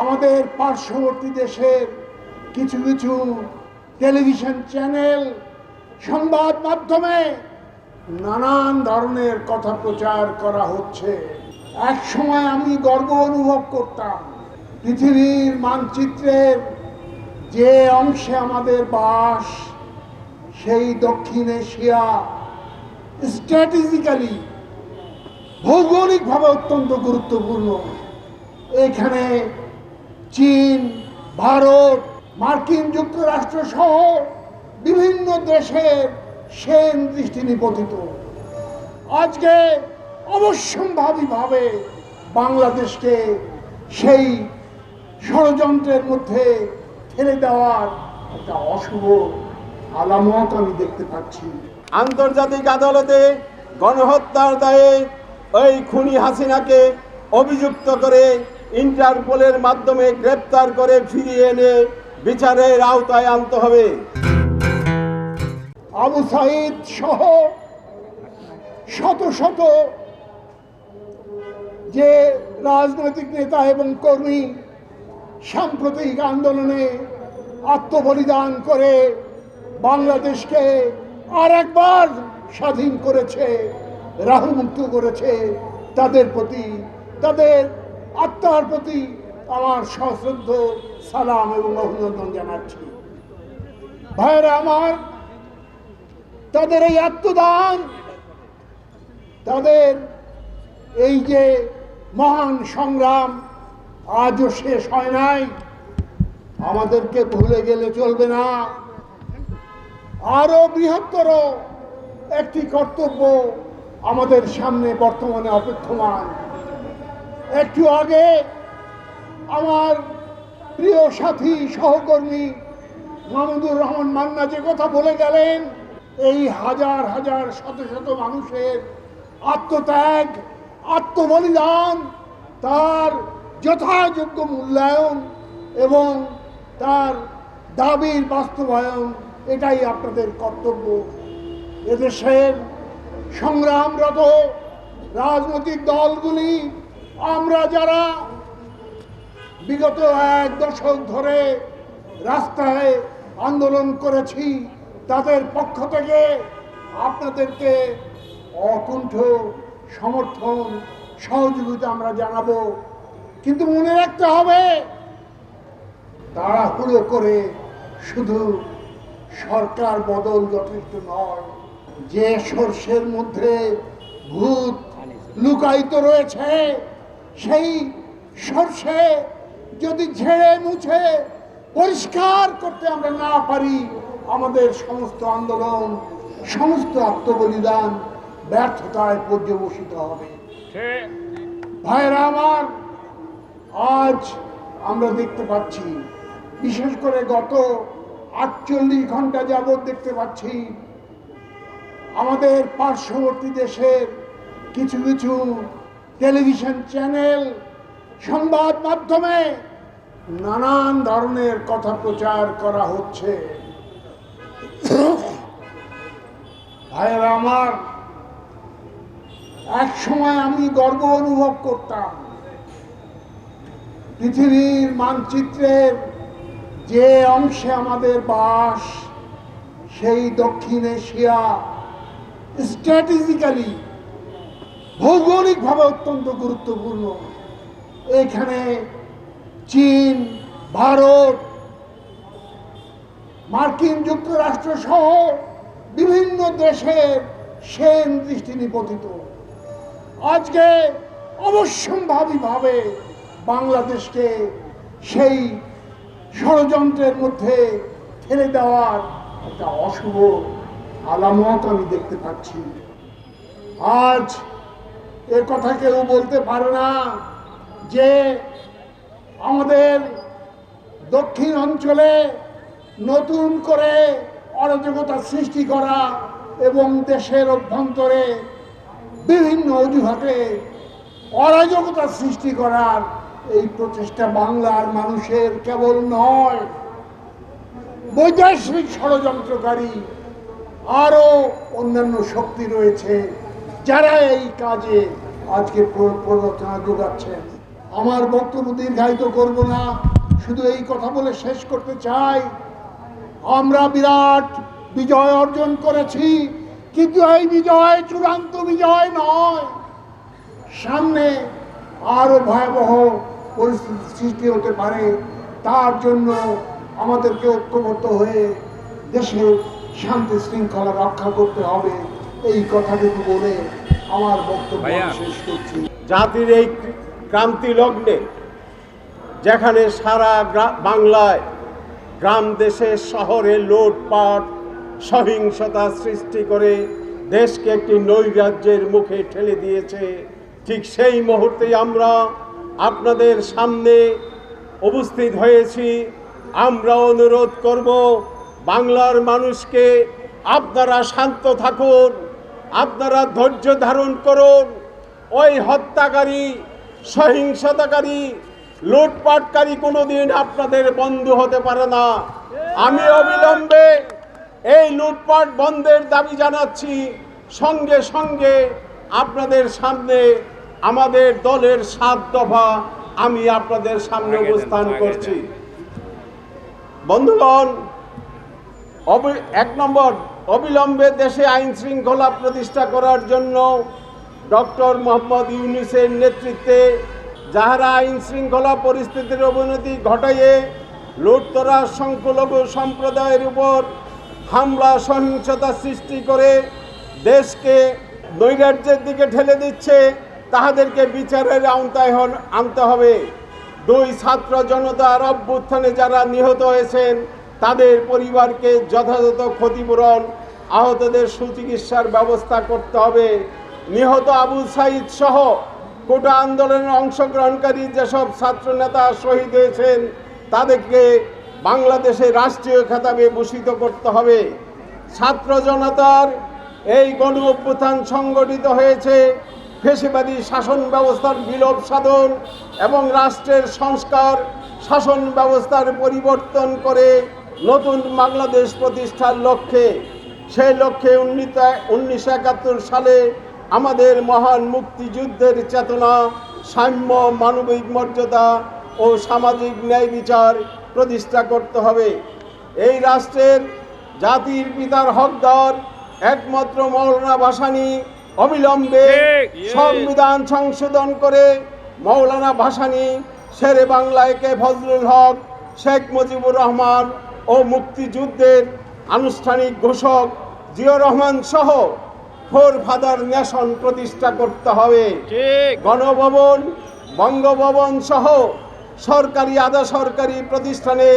আমাদের পার্শ্ববর্তী দেশের কিছু কিছু টেলিভিশন চ্যানেল, সংবাদ মাধ্যমে নানান ধরনের কথা প্রচার করা হচ্ছে। এক সময় আমি গর্ব অনুভব করতাম পৃথিবীর মানচিত্রের যে অংশে আমাদের বাস, সেই দক্ষিণ এশিয়া স্ট্র্যাটেজিক্যালি ভৌগোলিকভাবে অত্যন্ত গুরুত্বপূর্ণ। এখানে চীন, ভারত, মার্কিন যুক্তরাষ্ট্র সহ বিভিন্ন দেশের সেন দৃষ্টি নিপতিত। আজকে অবশ্যম্ভাবীভাবে বাংলাদেশকে সেই ষড়যন্ত্রের মধ্যে ঠেলে দেওয়ার একটা অশুভ আলামত আমি দেখতে পাচ্ছি। আন্তর্জাতিক আদালতে গণহত্যার দায়ে ওই খুনি হাসিনাকে অভিযুক্ত করে ইন্টারপোলের মাধ্যমে গ্রেপ্তার করে ফিরিয়ে এনে বিচারের আওতায় আনতে হবে। আবু সাইদ সহ শত শত যে রাজনৈতিক নেতা এবং কর্মী সাম্প্রতিক আন্দোলনে আত্মবলিদান করে বাংলাদেশকে আর একবার স্বাধীন করেছে রাহুমুক্ত করেছে, তাদের প্রতি তাদের আত্মার প্রতি আমার সশ্রদ্ধ সালাম এবং অভিনন্দন জানাচ্ছি। ভাইয়েরা আমার, তাদের এই আত্মদান, তাদের এই যে মহান সংগ্রাম আজও শেষ হয় নাই। আমাদেরকে ভুলে গেলে চলবে না। আরও বৃহত্তর একটি কর্তব্য আমাদের সামনে বর্তমানে অপেক্ষমান। একটু আগে আমার প্রিয় সাথী সহকর্মী মাহমুদুর রহমান মান্না যে কথা বলে গেলেন, এই হাজার হাজার শত শত মানুষের আত্মত্যাগ, আত্মবলিদান, তার যথাযোগ্য মূল্যায়ন এবং তার দাবির বাস্তবায়ন, এটাই আপনাদের কর্তব্য। এদেশের সংগ্রামরত রাজনৈতিক দলগুলি আমরা যারা বিগত এক দশক ধরে রাস্তায় আন্দোলন করেছি, তাদের পক্ষ থেকে আপনাদেরকে অকুণ্ঠ সমর্থন, সহযোগিতা আমরা জানাব। কিন্তু মনে রাখতে হবে, তাড়াহুড়ো করে শুধু সরকার বদল যথেষ্ট নয়, যে সর্ষের মধ্যে ভূত লুকায়িত রয়েছে সেই সর্ষে যদি ঝেড়ে মুছে পরিষ্কার করতে আমরা না পারি, আমাদের সমস্ত আন্দোলন, সমস্ত আত্মবলিদান ব্যর্থতায় পর্যবসিত হবে। ভাইরা আমার, আজ আমরা দেখতে পাচ্ছি, বিশেষ করে গত আটচল্লিশ ঘণ্টা যাবৎ দেখতে পাচ্ছি, আমাদের পার্শ্ববর্তী দেশের কিছু কিছু টেলিভিশন চ্যানেল, সংবাদ মাধ্যমে নানান ধরনের কথা প্রচার করা হচ্ছে। ভাইয়েরা আমার, এক সময় আমি গর্ব অনুভব করতাম। পৃথিবীর মানচিত্রের যে অংশে আমাদের বাস, সেই দক্ষিণ এশিয়া, স্ট্র্যাটেজিক্যালি ভৌগোলিকভাবে অত্যন্ত গুরুত্বপূর্ণ। এখানে চীন, ভারত, মার্কিন যুক্তরাষ্ট্র সহ বিভিন্ন দেশের সেন দৃষ্টি নিপতিত। আজকে অবশ্যম্ভাবীভাবে বাংলাদেশকে সেই ষড়যন্ত্রের মধ্যে ঠেলে দেওয়ার একটা অশুভ আলামত আমি দেখতে পাচ্ছি। আজ এ কথা কেউ বলতে পারে না যে আমাদের দক্ষিণ অঞ্চলে নতুন করে অরাজকতা সৃষ্টি করা এবং দেশের অভ্যন্তরে বিভিন্ন অজুহাতে অরাজকতা সৃষ্টি করার এই প্রচেষ্টা বাংলার মানুষের কেবল নয়, বৈদেশিক ষড়যন্ত্রকারী আরও অন্যান্য শক্তি রয়েছে। যারা এই কাজে আজকে প্র- প্ররোচনা যোগাচ্ছেন আমার বক্তব্য দীর্ঘায়িত করব না। শুধু এই কথা বলে শেষ করতে চাই। আমরা বিরাট বিজয় অর্জন করেছি, কিন্তু এই বিজয় চূড়ান্ত বিজয় নয়। সামনে আরও ভয়াবহ পরিস্থিতি সৃষ্টি হতে পারে। তার জন্য আমাদেরকে ঐক্যবদ্ধ হয়ে দেশের শান্তি শৃঙ্খলা রক্ষা করতে হবে। এই কথাটুকু বলে আমার বক্তব্য শেষ করছি। জাতির এই ক্রান্তি লগ্নে যেখানে সারা বাংলায় গ্রাম দেশে শহরে লোটপাট সহিংসতা সৃষ্টি করে দেশকে একটি নৈরাজ্যের মুখে ঠেলে দিয়েছে ঠিক সেই মুহূর্তেই আমরা আপনাদের সামনে উপস্থিত হয়েছি। আমরা অনুরোধ করব বাংলার মানুষকে আপনারা শান্ত থাকুন। আপনারা ধৈর্য ধারণ করুন। ওই হত্যাকারী সহিংসতাকারী লুটপাটকারী কোনোদিন আপনাদের বন্ধু হতে পারে না। আমি অবিলম্বে এই লুটপাট বন্ধের দাবি জানাচ্ছি। সঙ্গে সঙ্গে আপনাদের সামনে আমাদের দলের সাত দফা আমি আপনাদের সামনে অবস্থান করছি। বন্ধুগণ এক নম্বর অবিলম্বে দেশে আইন শৃঙ্খলা প্রতিষ্ঠা করার জন্য ডক্টর মোহাম্মদ ইউনুসের নেতৃত্বে যাহারা আইন শৃঙ্খলা পরিস্থিতির অবনতি ঘটাইয়ে লুটতরা সংখ্যালঘু সম্প্রদায়ের উপর হামলা, সহিংসতা সৃষ্টি করে দেশকে নৈরাজ্যের দিকে ঠেলে দিচ্ছে, তাহাদেরকে বিচারের আওতায় আনতে হবে। দুই ছাত্র জনতার অভ্যুত্থানে যারা নিহত হয়েছেন তাদের পরিবারকে যথাযথ ক্ষতিপূরণ, আহতদের সুচিকিৎসার ব্যবস্থা করতে হবে। নিহত আবু সাইদ সহ কোটা আন্দোলনে অংশগ্রহণকারী যেসব ছাত্রনেতা শহীদ হয়েছেন, তাদেরকে বাংলাদেশে রাষ্ট্রীয় খেতাবে ভূষিত করতে হবে। ছাত্র জনতার এই গণ অভ্যুত্থান সংগঠিত হয়েছে। ফেসিবাদী শাসন ব্যবস্থার বিলোপ সাধন এবং রাষ্ট্রের সংস্কার, শাসন ব্যবস্থার পরিবর্তন করে নতুন বাংলাদেশ প্রতিষ্ঠার লক্ষ্যে সেই লক্ষ্যে উন্নীত উনিশশো একাত্তর সালে আমাদের মহান মুক্তিযুদ্ধের চেতনা সাম্য মানবিক মর্যাদা ও সামাজিক ন্যায় বিচার প্রতিষ্ঠা করতে হবে এই রাষ্ট্রের জাতির পিতার হকদার একমাত্র মৌলানা ভাসানী অবিলম্বে। সংবিধান সংশোধন করে মৌলানা ভাসানী শেরে বাংলায় কে ফজলুল হক শেখ মুজিবুর রহমান ও মুক্তিযুদ্ধের আনুষ্ঠানিক ঘোষক জিয়র রহমান সহ ফোর ফাদার নেশন প্রতিষ্ঠা করতে হবে। গণভবন বঙ্গভবন সহ সরকারি আধা সরকারি প্রতিষ্ঠানে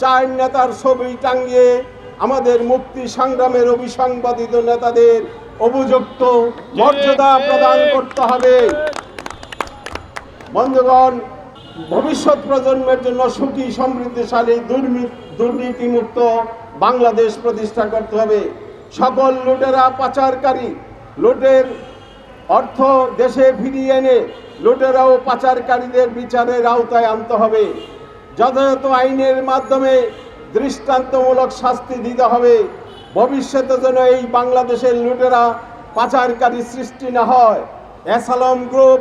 চার নেতার ছবি টাঙ্গিয়ে আমাদের মুক্তি সংগ্রামের অবিসংবাদিত নেতাদের উপযুক্ত মর্যাদা প্রদান করতে হবে। বন্ধুগণ ভবিষ্যৎ প্রজন্মের জন্য সুখী, সমৃদ্ধিশালী দুর্নীতিমুক্ত বাংলাদেশ প্রতিষ্ঠা করতে হবে। সকল লুটেরা পাচারকারী, লুটের অর্থ দেশে ফিরিয়ে এনে লুটেরা ও পাচারকারীদের বিচারের আওতায় আনতে হবে। যথাযথ আইনের মাধ্যমে দৃষ্টান্তমূলক শাস্তি দিতে হবে। ভবিষ্যতে যেন এই বাংলাদেশের লুটেরা পাচারকারী সৃষ্টি না হয়। অ্যাসালম গ্রুপ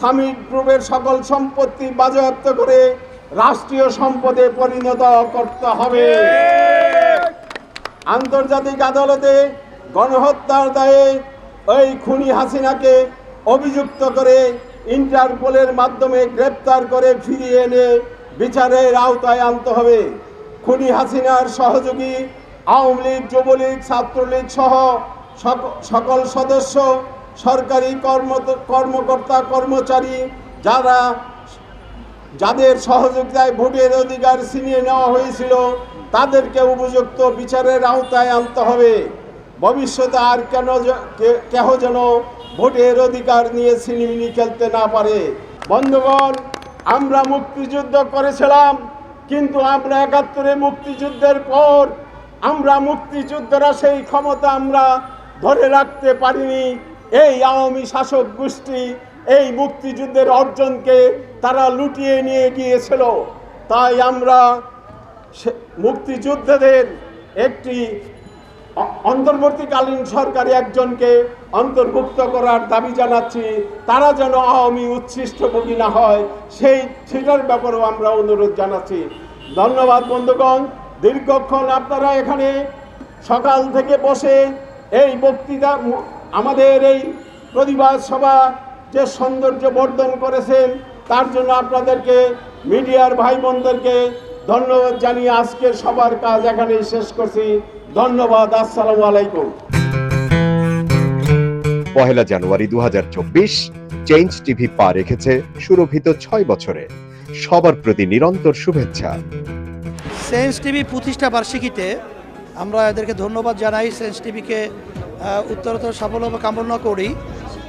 সামিট গ্রুপের সকল সম্পত্তি বাজেয়াপ্ত করে রাষ্ট্রীয় সম্পদে পরিণত করতে হবে। আন্তর্জাতিক আদালতে গণহত্যার দায়ে ওই খুনি হাসিনাকে অভিযুক্ত করে ইন্টারপোলের মাধ্যমে গ্রেপ্তার করে ফিরিয়ে এনে বিচারের আওতায় আনতে হবে। খুনি হাসিনার সহযোগী, আওয়ামী লীগ, যুবলীগ, ছাত্রলীগ সহ সক- সকল সদস্য সরকারি কর্ম, কর্মকর্তা, কর্মচারী যারা যাদের সহযোগিতায় ভোটের অধিকার ছিনিয়ে নেওয়া হয়েছিল, তাদেরকে উপযুক্ত বিচারের আওতায় আনতে হবে। ভবিষ্যতে আর কেন কেহ যেন ভোটের অধিকার নিয়ে ছিনিমিনি খেলতে না পারে। বন্ধুগণ, আমরা মুক্তিযুদ্ধ করেছিলাম, কিন্তু আমরা একাত্তরে মুক্তিযুদ্ধের পর আমরা মুক্তিযুদ্ধরা সেই ক্ষমতা আমরা ধরে রাখতে পারিনি। এই আওয়ামী শাসক গোষ্ঠী, এই মুক্তিযুদ্ধের অর্জনকে তারা লুটিয়ে নিয়ে গিয়েছিল। তাই আমরা মুক্তিযোদ্ধাদের একটি অন্তর্বর্তীকালীন সরকারে একজনকে অন্তর্ভুক্ত করার দাবি জানাচ্ছি। তারা যেন আওয়ামী উচ্ছিষ্টভোগী না হয়, সেই সেটার ব্যাপারেও আমরা অনুরোধ জানাচ্ছি। ধন্যবাদ বন্ধুগণ। দীর্ঘক্ষণ আপনারা এখানে সকাল থেকে বসে এই বক্তৃতা আমাদের এই প্রতিবাদ সভা যে সৌন্দর্য বর্ধন করেছেন তার জন্য আপনাদেরকে মিডিয়ার ভাই বোনদেরকে ধন্যবাদ জানিয়ে আজকের সবার কাজ এখানেই শেষ করছি। ধন্যবাদ আসসালামু আলাইকুম। পহেলা জানুয়ারি দু হাজার চব্বিশ চেঞ্জ টিভি পা রেখেছে সুরভিত ছয় বছরে। সবার প্রতি নিরন্তর শুভেচ্ছা। সেন্স টিভি প্রতিষ্ঠা বার্ষিকীতে আমরা এদেরকে ধন্যবাদ জানাই। সেন্স টিভিকে উত্তরোত্তর সাফল্য কামনা করি।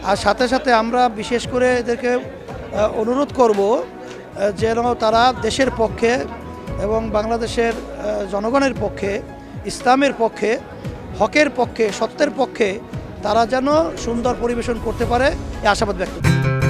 আর সাথে সাথে আমরা বিশেষ করে এদেরকে অনুরোধ করব যেন তারা দেশের পক্ষে এবং বাংলাদেশের জনগণের পক্ষে, ইসলামের পক্ষে, হকের পক্ষে, সত্যের পক্ষে তারা যেন সুন্দর পরিবেশন করতে পারে এই আশাবাদ ব্যক্ত